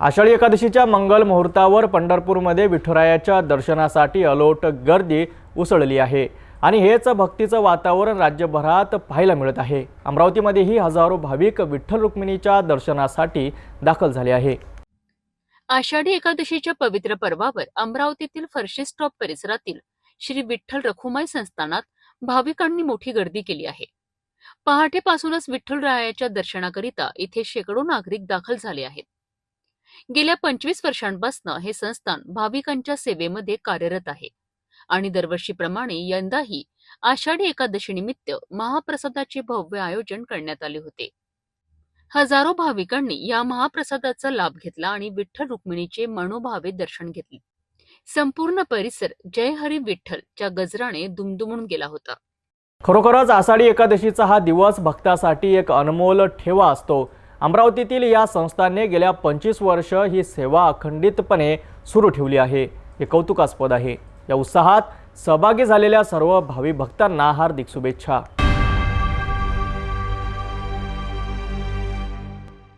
आषाढी एकादशीच्या मंगल मुहूर्तावर पंढरपूरमध्ये विठुरायाच्या दर्शनासाठी अलोट गर्दी उसळली आहे. आणि हेच भक्तीचं वातावरण राज्यभरात पाहायला मिळत आहे. अमरावतीमध्येही हजारो भाविक विठ्ठल रुक्मिणीच्या दर्शनासाठी दाखल झाले आहे. आषाढी एकादशीच्या पवित्र पर्वावर अमरावतीतील फर्शी स्टॉप परिसरातील श्री विठ्ठल रखुमाई संस्थानात भाविकांनी मोठी गर्दी केली आहे. पहाटेपासूनच विठ्ठलरायाच्या दर्शनाकरिता इथे शेकडो नागरिक दाखल झाले आहेत. गेल्या पंचवीस वर्षांपासून हे संस्थान भाविकांच्या सेवेमध्ये कार्यरत आहे. आणि दरवर्षीप्रमाणे यंदाही आषाढी एकादशी निमित्त महाप्रसादाचे भव्य आयोजन करण्यात आले होते. हजारो भाविकांनी या महाप्रसादाचा लाभ घेतला आणि विठ्ठल रुक्मिणीचे मनोभावे दर्शन घेतले. संपूर्ण परिसर जय हरी विठ्ठल च्या गजराने दुमदुमून गेला होता. खरोखरच आषाढी एकादशीचा हा दिवस भक्तासाठी एक अनमोल ठेवा असतो. अमरावतीतील या संस्थांनी गेल्या पंचवीस वर्ष ही सेवा अखंडितपणे सुरू ठेवली आहे. हे कौतुकास्पद आहे. या उत्साहात सहभागी झालेल्या सर्व भावी भक्तांना हार्दिक शुभेच्छा.